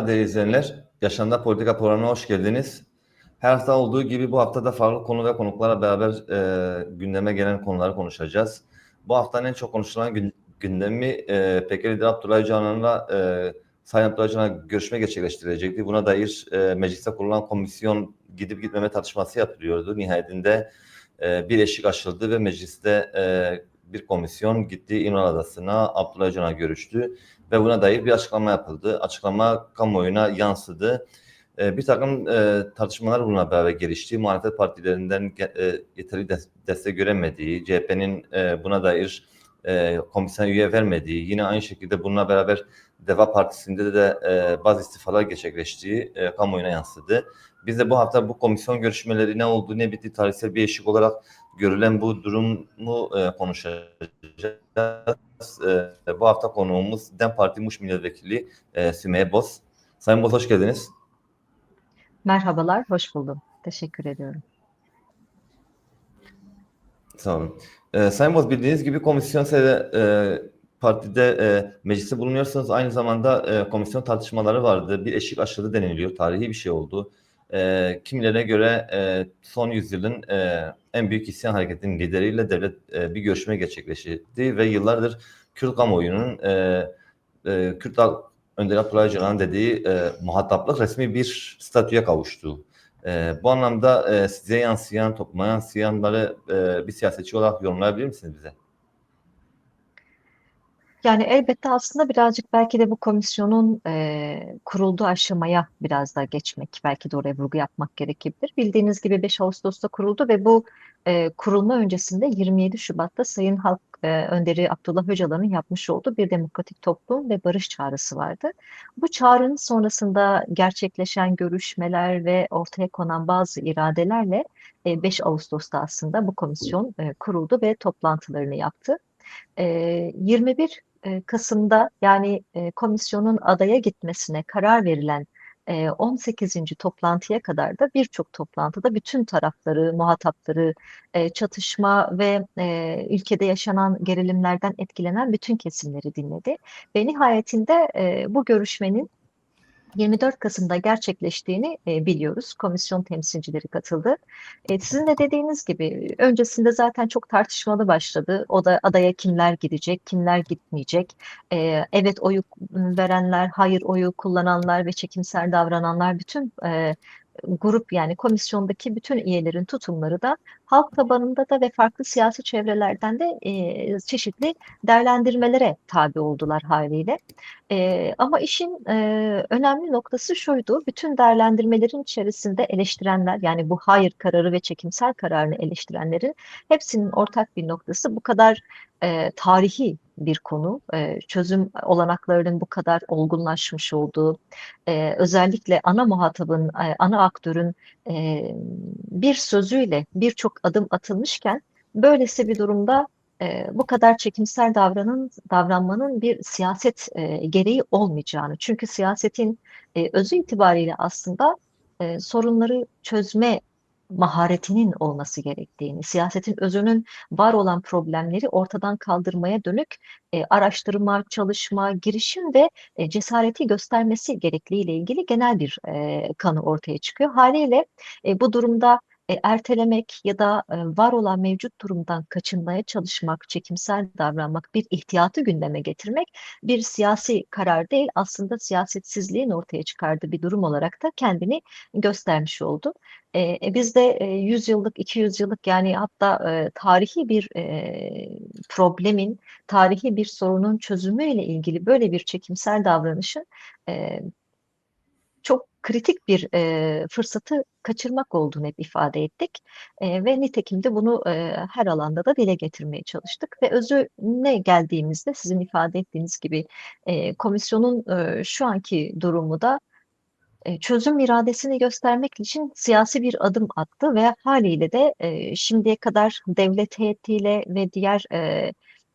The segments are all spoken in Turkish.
Merhaba değerli izleyenler. Yaşamda Politika programına hoş geldiniz. Her hafta olduğu gibi bu hafta da farklı konu ve konuklarla beraber e, gündeme gelen konuları konuşacağız. Bu haftanın en çok konuşulan gün, gündemi e, Peker Lider Abdullah Canan'la e, Sayın Abdullah Canan'la görüşme gerçekleştirecekti. Buna dair e, mecliste kurulan komisyon gidip gitmeme tartışması yapılıyordu. Nihayetinde e, bir eşik aşıldı ve mecliste e, bir komisyon gitti İmran Adası'na Abdullah Canan'a görüştü ve buna dair bir açıklama yapıldı. Açıklama kamuoyuna yansıdı. E, bir takım e, tartışmalar bununla beraber gelişti. Muhalefet partilerinden e, yeterli des destek göremediği, CHP'nin e, buna dair e, komisyona üye vermediği, yine aynı şekilde bununla beraber Deva Partisi'nde de e, bazı istifalar gerçekleştiği e, kamuoyuna yansıdı. Biz de bu hafta bu komisyon görüşmeleri ne oldu, ne bitti, tarihsel bir eşik olarak görülen bu durumu e, konuşacağız. E, bu hafta konuğumuz DEM Parti Muş Milletvekili e, Sümeyye Boz. Sayın Boz hoş geldiniz. Merhabalar, hoş buldum. Teşekkür ediyorum. Sağ olun. E, Sayın Boz bildiğiniz gibi komisyon sede, e, partide e, mecliste bulunuyorsunuz. Aynı zamanda e, komisyon tartışmaları vardı. Bir eşik aşıldı deniliyor. Tarihi bir şey oldu. E, kimilerine göre e, son yüzyılın e, en büyük isyan hareketinin lideriyle devlet e, bir görüşme gerçekleştirdi ve yıllardır Kürt kamuoyunun e, e, Kürt Önder Abdullah Öcalan'ın dediği e, muhataplık resmi bir statüye kavuştu. E, bu anlamda e, size yansıyan, topluma yansıyanları e, bir siyasetçi olarak yorumlayabilir misiniz bize? Yani elbette aslında birazcık belki de bu komisyonun e, kurulduğu aşamaya biraz daha geçmek, belki de oraya vurgu yapmak gerekebilir. Bildiğiniz gibi 5 Ağustos'ta kuruldu ve bu e, kurulma öncesinde 27 Şubat'ta Sayın Halk e, Önderi Abdullah Öcalan'ın yapmış olduğu bir demokratik toplum ve barış çağrısı vardı. Bu çağrının sonrasında gerçekleşen görüşmeler ve ortaya konan bazı iradelerle e, 5 Ağustos'ta aslında bu komisyon e, kuruldu ve toplantılarını yaptı. E, 21 Kasım'da yani komisyonun adaya gitmesine karar verilen 18. toplantıya kadar da birçok toplantıda bütün tarafları, muhatapları, çatışma ve ülkede yaşanan gerilimlerden etkilenen bütün kesimleri dinledi. Ve nihayetinde bu görüşmenin 24 Kasım'da gerçekleştiğini e, biliyoruz. Komisyon temsilcileri katıldı. E, sizin de dediğiniz gibi öncesinde zaten çok tartışmalı başladı. O da adaya kimler gidecek, kimler gitmeyecek. E, evet oyu verenler, hayır oyu kullananlar ve çekimser davrananlar bütün e, grup yani komisyondaki bütün üyelerin tutumları da halk tabanında da ve farklı siyasi çevrelerden de e, çeşitli değerlendirmelere tabi oldular haliyle. E, ama işin e, önemli noktası şuydu, bütün değerlendirmelerin içerisinde eleştirenler yani bu hayır kararı ve çekimsel kararını eleştirenlerin hepsinin ortak bir noktası bu kadar e, tarihi bir konu. E, çözüm olanaklarının bu kadar olgunlaşmış olduğu, e, özellikle ana muhatabın, e, ana aktörün e, bir sözüyle birçok adım atılmışken böylesi bir durumda e, bu kadar çekimsel davranın, davranmanın bir siyaset e, gereği olmayacağını. Çünkü siyasetin e, özü itibariyle aslında e, sorunları çözme maharetinin olması gerektiğini, siyasetin özünün var olan problemleri ortadan kaldırmaya dönük e, araştırma, çalışma, girişim ve e, cesareti göstermesi gerekliğiyle ilgili genel bir e, kanı ortaya çıkıyor. Haliyle e, bu durumda e, ertelemek ya da e, var olan mevcut durumdan kaçınmaya çalışmak, çekimsel davranmak, bir ihtiyatı gündeme getirmek bir siyasi karar değil, aslında siyasetsizliğin ortaya çıkardığı bir durum olarak da kendini göstermiş oldu. E, e biz de e, 100 yıllık, 200 yıllık yani hatta e, tarihi bir e, problemin, tarihi bir sorunun çözümüyle ilgili böyle bir çekimsel davranışın e, çok kritik bir e, fırsatı kaçırmak olduğunu hep ifade ettik. E, ve nitekim de bunu e, her alanda da dile getirmeye çalıştık ve özüne geldiğimizde sizin ifade ettiğiniz gibi e, komisyonun e, şu anki durumu da çözüm iradesini göstermek için siyasi bir adım attı ve haliyle de e, şimdiye kadar devlet heyetiyle ve diğer e,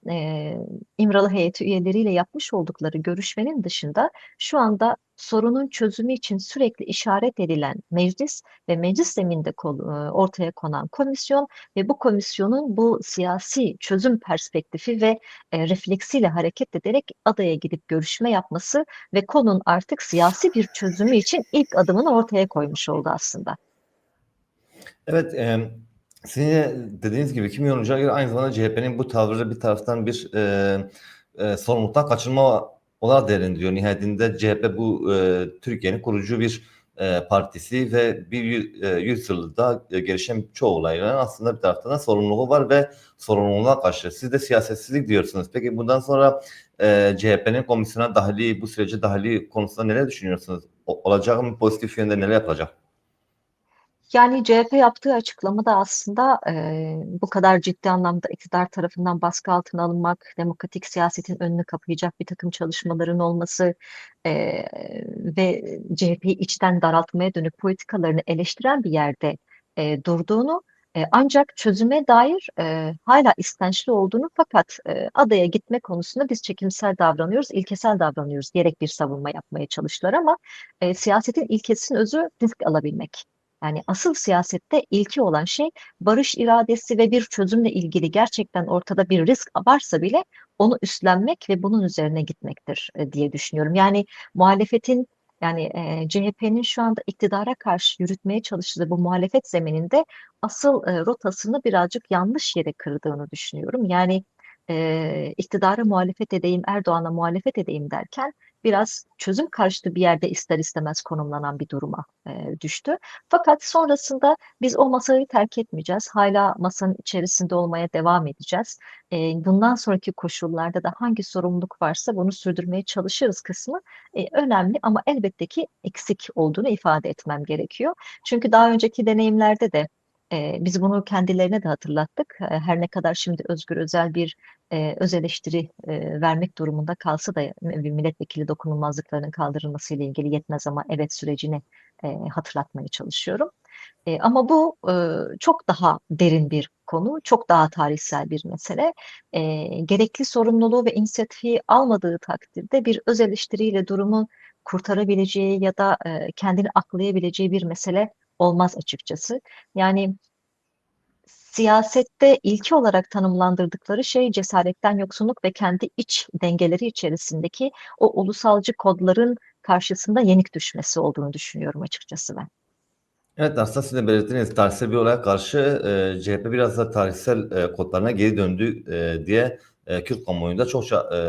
e, İmralı heyeti üyeleriyle yapmış oldukları görüşmenin dışında şu anda sorunun çözümü için sürekli işaret edilen meclis ve meclis zeminde e, ortaya konan komisyon ve bu komisyonun bu siyasi çözüm perspektifi ve e, refleksiyle hareket ederek adaya gidip görüşme yapması ve konunun artık siyasi bir çözümü için ilk adımını ortaya koymuş oldu aslında. Evet, e, sizin de dediğiniz gibi kim yorumcuya göre aynı zamanda CHP'nin bu tavrı bir taraftan bir e, e, sorumluluktan kaçınma olarak değerlendiriyor. Nihayetinde CHP bu e, Türkiye'nin kurucu bir e, partisi ve bir e, yüzyılda e, gelişen çoğu olayların aslında bir taraftan da sorumluluğu var ve sorumluluğa karşı. Siz de siyasetsizlik diyorsunuz. Peki bundan sonra e, CHP'nin komisyona dahili, bu sürece dahili konusunda neler düşünüyorsunuz? O- olacak mı? Pozitif yönde neler yapılacak? Yani CHP yaptığı açıklamada aslında e, bu kadar ciddi anlamda iktidar tarafından baskı altına alınmak, demokratik siyasetin önünü kapayacak bir takım çalışmaların olması e, ve CHP'yi içten daraltmaya dönük politikalarını eleştiren bir yerde e, durduğunu e, ancak çözüme dair e, hala istençli olduğunu fakat e, adaya gitme konusunda biz çekimsel davranıyoruz, ilkesel davranıyoruz diyerek bir savunma yapmaya çalıştılar ama e, siyasetin ilkesinin özü risk alabilmek. Yani asıl siyasette ilki olan şey barış iradesi ve bir çözümle ilgili gerçekten ortada bir risk varsa bile onu üstlenmek ve bunun üzerine gitmektir e, diye düşünüyorum. Yani muhalefetin yani e, CHP'nin şu anda iktidara karşı yürütmeye çalıştığı bu muhalefet zemininde asıl e, rotasını birazcık yanlış yere kırdığını düşünüyorum. Yani e, iktidara muhalefet edeyim, Erdoğan'a muhalefet edeyim derken biraz çözüm karşıtı bir yerde ister istemez konumlanan bir duruma e, düştü. Fakat sonrasında biz o masayı terk etmeyeceğiz. Hala masanın içerisinde olmaya devam edeceğiz. E, bundan sonraki koşullarda da hangi sorumluluk varsa bunu sürdürmeye çalışırız kısmı e, önemli ama elbette ki eksik olduğunu ifade etmem gerekiyor. Çünkü daha önceki deneyimlerde de e, biz bunu kendilerine de hatırlattık. E, Her ne kadar şimdi Özgür Özel bir e, öz eleştiri e, vermek durumunda kalsa da bir milletvekili dokunulmazlıklarının kaldırılması ile ilgili yetmez ama evet sürecini e, hatırlatmaya çalışıyorum. E, ama bu e, çok daha derin bir konu, çok daha tarihsel bir mesele. E, gerekli sorumluluğu ve inisiyatifi almadığı takdirde bir öz eleştiriyle durumu kurtarabileceği ya da e, kendini aklayabileceği bir mesele olmaz açıkçası. Yani siyasette ilki olarak tanımlandırdıkları şey cesaretten yoksunluk ve kendi iç dengeleri içerisindeki o ulusalcı kodların karşısında yenik düşmesi olduğunu düşünüyorum açıkçası ben. Evet aslında siz de belirttiğiniz tarihsel bir olaya karşı e, CHP biraz da tarihsel e, kodlarına geri döndü e, diye e, Kürt kamuoyunda çokça e,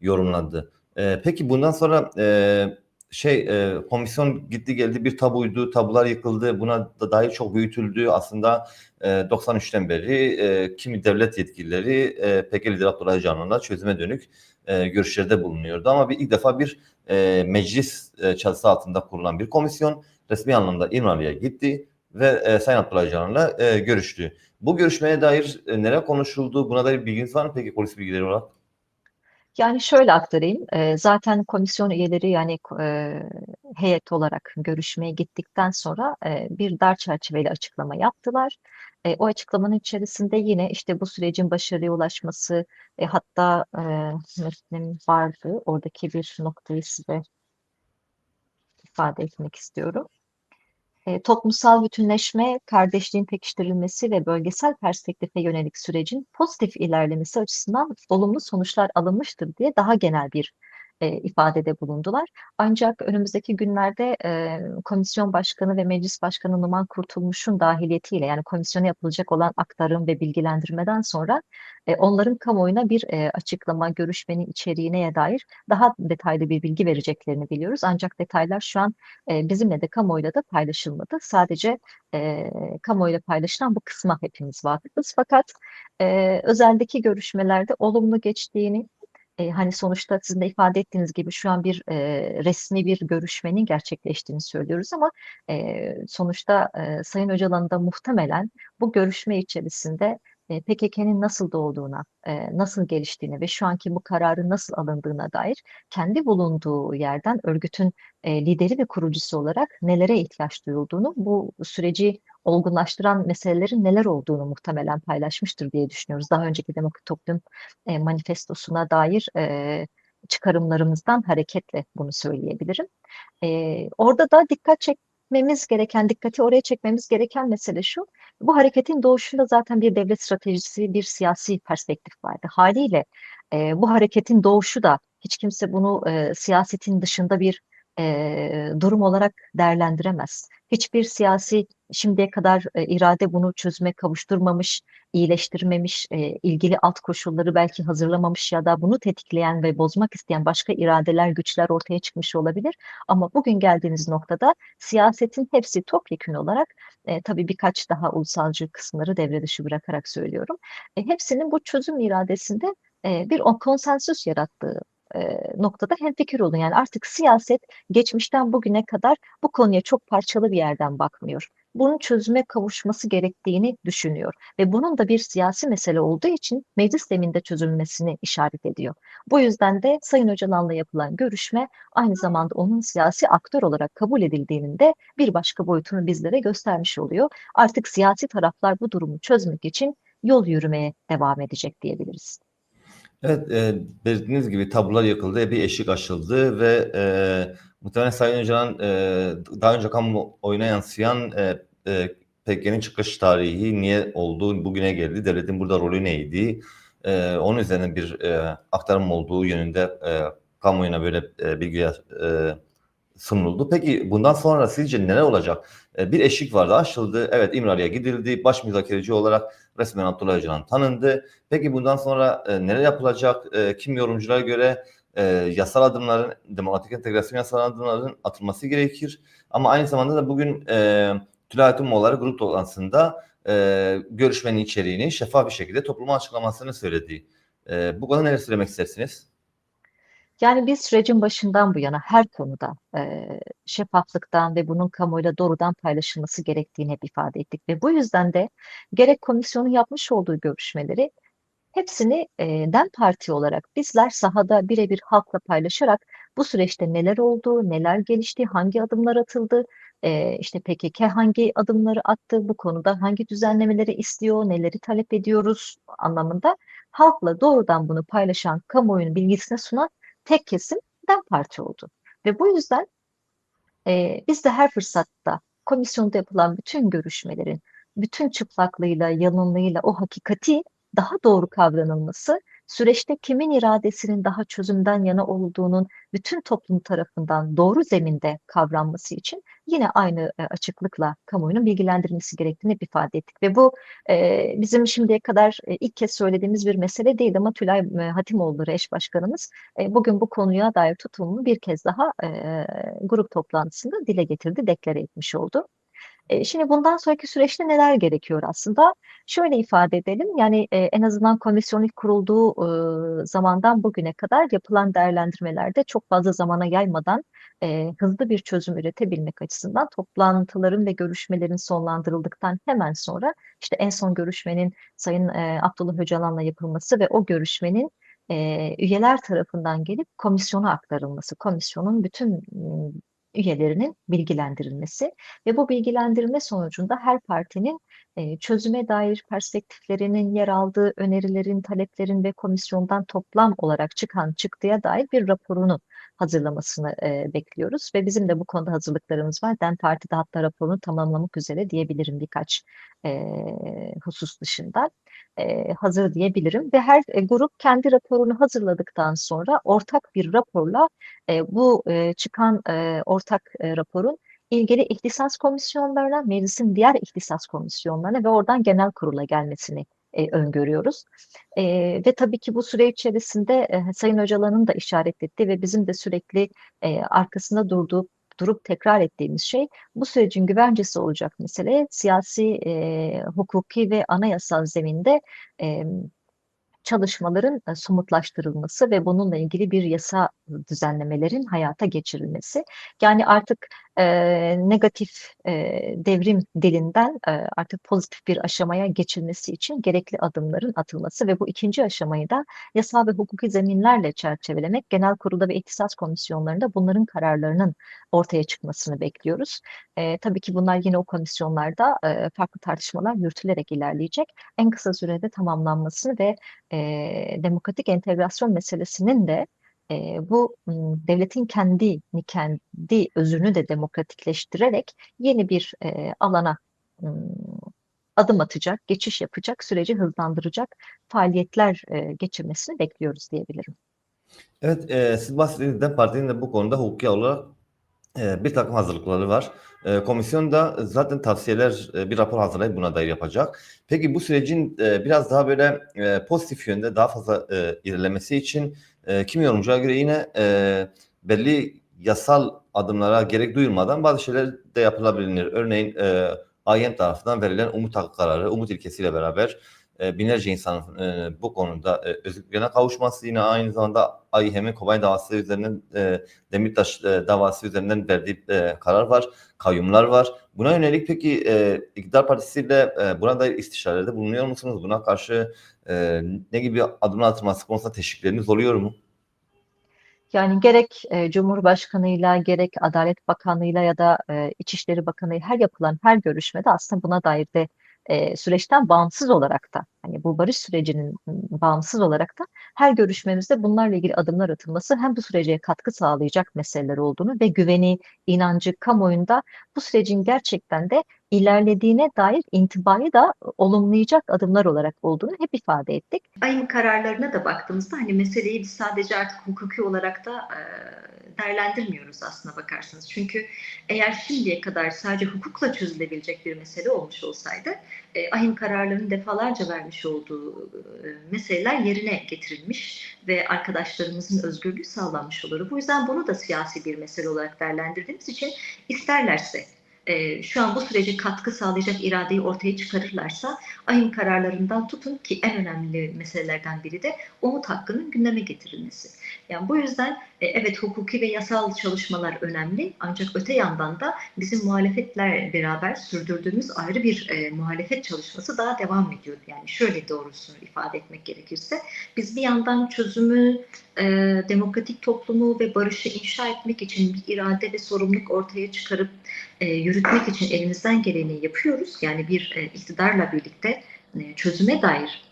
yorumlandı. E, peki bundan sonra e, şey e, komisyon gitti geldi bir tabuydu, tabular yıkıldı, buna da dair çok büyütüldü. Aslında e, 93'ten beri e, kimi devlet yetkilileri e, PKK lideri Abdullah Öcalan'la çözüme dönük e, görüşlerde bulunuyordu. Ama bir ilk defa bir e, meclis e, çatısı altında kurulan bir komisyon resmi anlamda İmralı'ya gitti ve e, Sayın Abdullah Öcalan'la e, görüştü. Bu görüşmeye dair e, neler konuşuldu? Buna dair bilginiz var mı peki polis bilgileri olarak? Yani şöyle aktarayım. E, zaten komisyon üyeleri yani e, heyet olarak görüşmeye gittikten sonra e, bir dar çerçeveli açıklama yaptılar. O açıklamanın içerisinde yine işte bu sürecin başarıya ulaşması hatta e, metnim vardı. Oradaki bir noktayı size ifade etmek istiyorum. E, toplumsal bütünleşme, kardeşliğin pekiştirilmesi ve bölgesel perspektife yönelik sürecin pozitif ilerlemesi açısından olumlu sonuçlar alınmıştır diye daha genel bir e, ifadede bulundular. Ancak önümüzdeki günlerde e, komisyon başkanı ve meclis başkanı Numan Kurtulmuş'un dahiliyetiyle yani komisyona yapılacak olan aktarım ve bilgilendirmeden sonra e, onların kamuoyuna bir e, açıklama, görüşmenin içeriğine dair daha detaylı bir bilgi vereceklerini biliyoruz. Ancak detaylar şu an e, bizimle de kamuoyuyla da paylaşılmadı. Sadece e, kamuoyuyla paylaşılan bu kısma hepimiz vakıfız. Fakat e, özeldeki görüşmelerde olumlu geçtiğini, e, hani sonuçta sizin de ifade ettiğiniz gibi şu an bir e, resmi bir görüşmenin gerçekleştiğini söylüyoruz ama e, sonuçta e, Sayın Öcalan'ın da muhtemelen bu görüşme içerisinde PKK'nın nasıl doğduğuna, nasıl geliştiğine ve şu anki bu kararın nasıl alındığına dair kendi bulunduğu yerden örgütün lideri ve kurucusu olarak nelere ihtiyaç duyulduğunu, bu süreci olgunlaştıran meselelerin neler olduğunu muhtemelen paylaşmıştır diye düşünüyoruz. Daha önceki Demokrat Toplum Manifestosu'na dair çıkarımlarımızdan hareketle bunu söyleyebilirim. Orada da dikkat çekmemiz gereken, dikkati oraya çekmemiz gereken mesele şu. Bu hareketin doğuşunda zaten bir devlet stratejisi, bir siyasi perspektif vardı. Haliyle e, bu hareketin doğuşu da hiç kimse bunu e, siyasetin dışında bir e, durum olarak değerlendiremez. Hiçbir siyasi şimdiye kadar e, irade bunu çözüme kavuşturmamış, iyileştirmemiş, e, ilgili alt koşulları belki hazırlamamış ya da bunu tetikleyen ve bozmak isteyen başka iradeler, güçler ortaya çıkmış olabilir. Ama bugün geldiğimiz noktada siyasetin hepsi topyekün olarak e, tabii birkaç daha ulusalcı kısımları devre dışı bırakarak söylüyorum. E, hepsinin bu çözüm iradesinde e, bir o konsensüs yarattığı e, noktada hemfikir olun. Yani artık siyaset geçmişten bugüne kadar bu konuya çok parçalı bir yerden bakmıyor. Bunun çözüme kavuşması gerektiğini düşünüyor ve bunun da bir siyasi mesele olduğu için meclis zeminde çözülmesini işaret ediyor. Bu yüzden de Sayın Öcalan'la yapılan görüşme aynı zamanda onun siyasi aktör olarak kabul edildiğinin de bir başka boyutunu bizlere göstermiş oluyor. Artık siyasi taraflar bu durumu çözmek için yol yürümeye devam edecek diyebiliriz. Evet, e, belirttiğiniz gibi tablolar yakıldı, bir eşik aşıldı ve e, muhtemelen Sayın Öcalan e, daha önce kamuoyuna yansıyan e, e, PKK'nın çıkış tarihi niye oldu, bugüne geldi, devletin burada rolü neydi, e, onun üzerine bir e, aktarım olduğu yönünde e, kamuoyuna böyle e, bilgiler e, sunuldu. Peki bundan sonra sizce neler olacak? E, bir eşik vardı, aşıldı. Evet İmralı'ya gidildi. Baş müzakereci olarak resmen Abdullah Öcalan tanındı. Peki bundan sonra e, neler yapılacak? E, kim yorumculara göre e, yasal adımların, demokratik entegrasyon yasal adımların atılması gerekir. Ama aynı zamanda da bugün e, Tülay grup toplantısında görüşmenin içeriğini şeffaf bir şekilde topluma açıklamasını söyledi. Bu konuda neler söylemek istersiniz? Yani biz sürecin başından bu yana her konuda e, şeffaflıktan ve bunun kamuoyuyla doğrudan paylaşılması gerektiğini hep ifade ettik. Ve bu yüzden de gerek komisyonun yapmış olduğu görüşmeleri hepsini e, DEM Parti olarak bizler sahada birebir halkla paylaşarak bu süreçte neler oldu, neler gelişti, hangi adımlar atıldı, e, işte PKK hangi adımları attı, bu konuda hangi düzenlemeleri istiyor, neleri talep ediyoruz anlamında halkla doğrudan bunu paylaşan, kamuoyunun bilgisine sunan tek kesim DEM Parti oldu. Ve bu yüzden e, biz de her fırsatta komisyonda yapılan bütün görüşmelerin bütün çıplaklığıyla, yalınlığıyla o hakikati daha doğru kavranılması süreçte kimin iradesinin daha çözümden yana olduğunun bütün toplum tarafından doğru zeminde kavranması için yine aynı e, açıklıkla kamuoyunun bilgilendirilmesi gerektiğini ifade ettik. Ve bu e, bizim şimdiye kadar e, ilk kez söylediğimiz bir mesele değil ama Tülay Hatimoğulları eş başkanımız bugün bu konuya dair tutumunu bir kez daha grup toplantısında dile getirdi, deklare etmiş oldu. Şimdi bundan sonraki süreçte neler gerekiyor aslında? Şöyle ifade edelim, yani en azından komisyon ilk kurulduğu zamandan bugüne kadar yapılan değerlendirmelerde çok fazla zamana yaymadan hızlı bir çözüm üretebilmek açısından toplantıların ve görüşmelerin sonlandırıldıktan hemen sonra işte en son görüşmenin Sayın Abdullah Öcalan'la yapılması ve o görüşmenin üyeler tarafından gelip komisyona aktarılması, komisyonun bütün üyelerinin bilgilendirilmesi ve bu bilgilendirme sonucunda her partinin e, çözüme dair perspektiflerinin yer aldığı önerilerin, taleplerin ve komisyondan toplam olarak çıkan çıktıya dair bir raporunu hazırlamasını e, bekliyoruz ve bizim de bu konuda hazırlıklarımız var. DEM Parti de hatta raporunu tamamlamak üzere diyebilirim birkaç e, husus dışında e, hazır diyebilirim ve her e, grup kendi raporunu hazırladıktan sonra ortak bir raporla e, bu çıkan ortak raporun ilgili ihtisas komisyonlarına, meclisin diğer ihtisas komisyonlarına ve oradan genel kurula gelmesini e, öngörüyoruz. E, ve tabii ki bu süre içerisinde e, Sayın Öcalan'ın da işaret ettiği ve bizim de sürekli e, arkasında durduğu durup tekrar ettiğimiz şey bu sürecin güvencesi olacak mesele siyasi, e, hukuki ve anayasal zeminde e, çalışmaların e, somutlaştırılması ve bununla ilgili bir yasa düzenlemelerin hayata geçirilmesi. Yani artık e, negatif e, devrim dilinden e, artık pozitif bir aşamaya geçilmesi için gerekli adımların atılması ve bu ikinci aşamayı da yasal ve hukuki zeminlerle çerçevelemek, genel kurulda ve ihtisas komisyonlarında bunların kararlarının ortaya çıkmasını bekliyoruz. E, tabii ki bunlar yine o komisyonlarda e, farklı tartışmalar yürütülerek ilerleyecek. En kısa sürede tamamlanmasını ve e, demokratik entegrasyon meselesinin de e, bu devletin kendi kendi özünü de demokratikleştirerek yeni bir e, alana adım atacak, geçiş yapacak, süreci hızlandıracak faaliyetler e, geçirmesini bekliyoruz diyebilirim. Evet, e, siz bahsettiğiniz DEM Parti'nin de bu konuda hukuki olarak e, bir takım hazırlıkları var. E, komisyon da zaten tavsiyeler, e, bir rapor hazırlayıp buna dair yapacak. Peki bu sürecin e, biraz daha böyle e, pozitif yönde daha fazla ilerlemesi için kimi yorumcuya göre yine belli yasal adımlara gerek duyulmadan bazı şeyler de yapılabilir. Örneğin e, AYM tarafından verilen umut hakkı kararı, umut ilkesiyle beraber e, binlerce insanın bu konuda e, özgürlüğüne kavuşması yine aynı zamanda AİHM'in Kobani davası üzerinden e, Demirtaş e, davası üzerinden verdiği e, karar var, kayyumlar var. Buna yönelik peki e, iktidar partisiyle e, buna dair istişarelerde bulunuyor musunuz? Buna karşı e, ne gibi adımlar atılması konusunda teşvikleriniz oluyor mu? Yani gerek e, Cumhurbaşkanıyla gerek Adalet Bakanlığıyla ya da e, İçişleri Bakanı her yapılan her görüşmede aslında buna dair de e, süreçten bağımsız olarak da hani bu barış sürecinin bağımsız olarak da her görüşmemizde bunlarla ilgili adımlar atılması hem bu sürece katkı sağlayacak meseleler olduğunu ve güveni, inancı kamuoyunda bu sürecin gerçekten de ilerlediğine dair intibayı da olumlayacak adımlar olarak olduğunu hep ifade ettik. AYM kararlarına da baktığımızda hani meseleyi sadece artık hukuki olarak da e, değerlendirmiyoruz aslına bakarsanız. Çünkü eğer şimdiye kadar sadece hukukla çözülebilecek bir mesele olmuş olsaydı e, AYM kararlarının defalarca vermiş olduğu e, meseleler yerine getirilmiş ve arkadaşlarımızın özgürlüğü sağlanmış olur. Bu yüzden bunu da siyasi bir mesele olarak değerlendirdiğimiz için isterlerse e, şu an bu sürece katkı sağlayacak iradeyi ortaya çıkarırlarsa ayın kararlarından tutun ki en önemli meselelerden biri de umut hakkının gündeme getirilmesi. Yani bu yüzden evet hukuki ve yasal çalışmalar önemli ancak öte yandan da bizim muhalefetler beraber sürdürdüğümüz ayrı bir e, muhalefet çalışması daha devam ediyor. Yani şöyle doğrusunu ifade etmek gerekirse biz bir yandan çözümü, e, demokratik toplumu ve barışı inşa etmek için bir irade ve sorumluluk ortaya çıkarıp e, yürütmek için elimizden geleni yapıyoruz. Yani bir e, iktidarla birlikte e, çözüme dair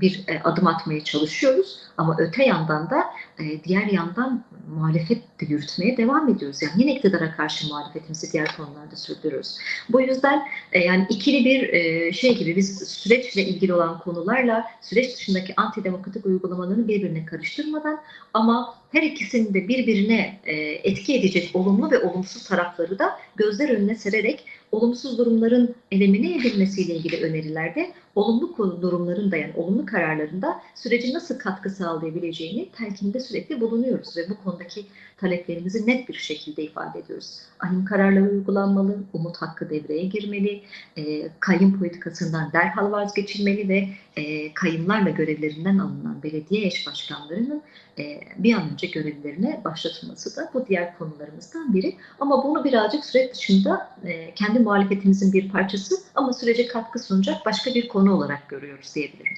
bir e, adım atmaya çalışıyoruz. Ama öte yandan da e, diğer yandan muhalefet de yürütmeye devam ediyoruz. Yani yine iktidara karşı muhalefetimizi diğer konularda sürdürüyoruz. Bu yüzden e, yani ikili bir şey gibi biz süreçle ilgili olan konularla süreç dışındaki antidemokratik uygulamalarını birbirine karıştırmadan ama her ikisini de birbirine etki edecek olumlu ve olumsuz tarafları da gözler önüne sererek olumsuz durumların elimine edilmesiyle ilgili önerilerde olumlu konu- durumların da yani olumlu kararlarında süreci nasıl katkı sağlayabileceğini telkinde sürekli bulunuyoruz ve bu konudaki taleplerimizi net bir şekilde ifade ediyoruz. Ahim kararları uygulanmalı, umut hakkı devreye girmeli, e, kayın politikasından derhal vazgeçilmeli ve e, kayınlarla görevlerinden alınan belediye eş başkanlarının e, bir an önce görevlerine başlatılması da bu diğer konularımızdan biri. Ama bunu birazcık süreç dışında e, kendi muhalefetimizin bir parçası ama sürece katkı sunacak başka bir konu olarak görüyoruz diyebilirim.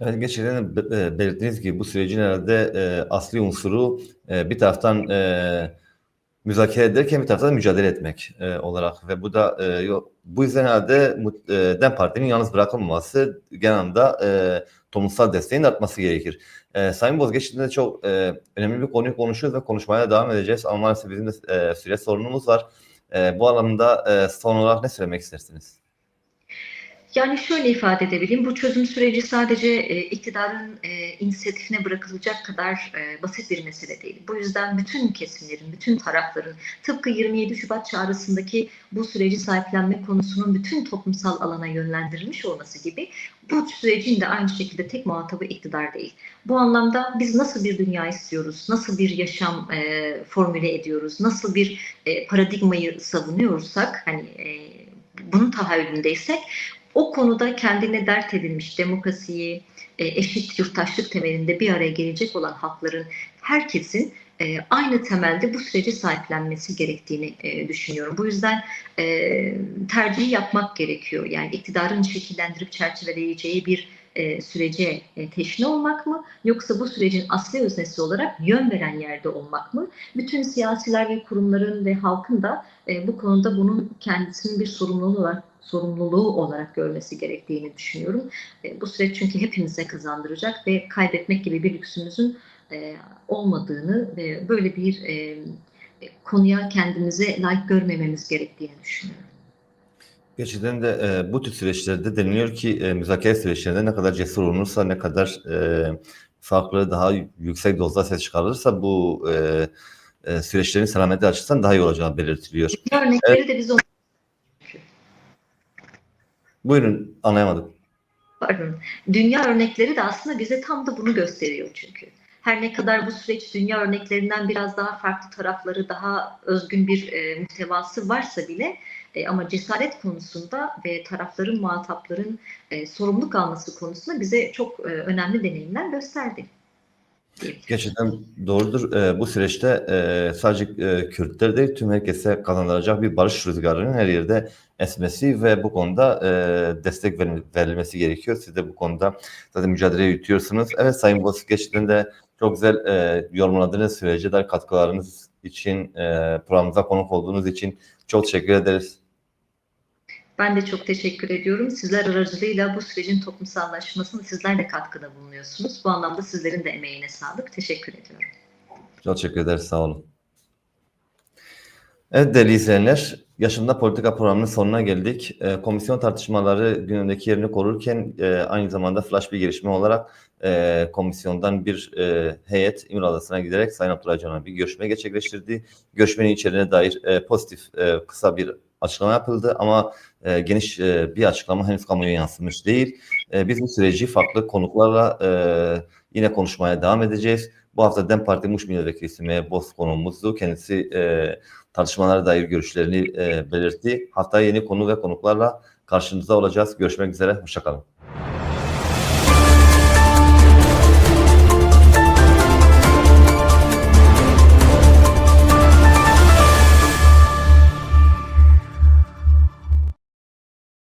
Evet, be- e, belirttiğiniz gibi bu sürecin herhalde e, asli unsuru e, bir taraftan e, müzakere ederken bir taraftan da mücadele etmek e, olarak ve bu da e, bu yüzden herhalde e, DEM Parti'nin yalnız bırakılmaması genel anlamda e, toplumsal desteğin artması gerekir. E, Sayın Bozgeç'in de çok e, önemli bir konuyu konuşuyoruz ve konuşmaya devam edeceğiz ama maalesef bizim de e, süre sorunumuz var. E, bu anlamda e, son olarak ne söylemek istersiniz? Yani şöyle ifade edebileyim, bu çözüm süreci sadece e, iktidarın e, inisiyatifine bırakılacak kadar e, basit bir mesele değil. Bu yüzden bütün kesimlerin, bütün tarafların tıpkı 27 Şubat çağrısındaki bu süreci sahiplenme konusunun bütün toplumsal alana yönlendirilmiş olması gibi bu sürecin de aynı şekilde tek muhatabı iktidar değil. Bu anlamda biz nasıl bir dünya istiyoruz, nasıl bir yaşam e, formüle ediyoruz, nasıl bir e, paradigmayı savunuyorsak, hani e, bunun tahayyülündeysek o konuda kendine dert edilmiş demokrasiyi, e, eşit yurttaşlık temelinde bir araya gelecek olan halkların herkesin e, aynı temelde bu süreci sahiplenmesi gerektiğini e, düşünüyorum. Bu yüzden tercihi yapmak gerekiyor. Yani iktidarın şekillendirip çerçeveleyeceği bir e, sürece e, teşne olmak mı yoksa bu sürecin asli öznesi olarak yön veren yerde olmak mı? Bütün siyasiler ve kurumların ve halkın da e, bu konuda bunun kendisinin bir sorumluluğu olarak sorumluluğu olarak görmesi gerektiğini düşünüyorum. E, bu süreç çünkü hepimize kazandıracak ve kaybetmek gibi bir lüksümüzün e, olmadığını ve böyle bir e, konuya kendimize layık görmememiz gerektiğini düşünüyorum. Gerçekten de e, bu tür süreçlerde deniliyor ki e, müzakere süreçlerinde ne kadar cesur olunursa, ne kadar e, farklı, daha yüksek dozda ses çıkarılırsa bu e, e, süreçlerin selameti açısından daha iyi olacağı belirtiliyor. Örnekleri de biz onu Buyurun, anlayamadım. Pardon. Dünya örnekleri de aslında bize tam da bunu gösteriyor çünkü. Her ne kadar bu süreç dünya örneklerinden biraz daha farklı tarafları, daha özgün bir e, muhtevası varsa bile e, ama cesaret konusunda ve tarafların, muhatapların e, sorumluluk alması konusunda bize çok e, önemli deneyimler gösterdi. Gerçekten doğrudur. E, bu süreçte e, sadece e, Kürtler değil, tüm herkese kazandıracak bir barış rüzgarının her yerde esmesi ve bu konuda e, destek veril- verilmesi gerekiyor. Siz de bu konuda zaten mücadele yürütüyorsunuz. Evet Sayın Boz, gerçekten de çok güzel e, yorumladığınız sürece de katkılarınız için, e, programımıza konuk olduğunuz için çok teşekkür ederiz. Ben de çok teşekkür ediyorum. Sizler aracılığıyla bu sürecin toplumsallaşmasına sizler de katkıda bulunuyorsunuz. Bu anlamda sizlerin de emeğine sağlık. Teşekkür ediyorum. Çok teşekkür ederiz. Sağ olun. Evet değerli izleyenler, Yaşamda Politika programının sonuna geldik. Ee, komisyon tartışmaları gündemdeki yerini korurken e, aynı zamanda flash bir gelişme olarak e, komisyondan bir e, heyet İmralı Adası'na giderek Sayın Abdullah Öcalan'a bir görüşme gerçekleştirdi. Görüşmenin içeriğine dair pozitif kısa bir açıklama yapıldı ama e, geniş e, bir açıklama henüz kamuoya yansımış değil. E, biz bu süreci farklı konuklarla e, yine konuşmaya devam edeceğiz. Bu hafta DEM Parti Muş Milletvekili Sümeyye Boz konuğumuzdu. Kendisi e, tartışmalara dair görüşlerini e, belirtti. Haftaya yeni konu ve konuklarla karşınızda olacağız. Görüşmek üzere. Hoşçakalın.